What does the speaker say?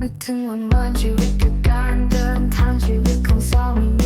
ไปถึงวันวานชีวิตกับการเดินทางชีวิตของสามี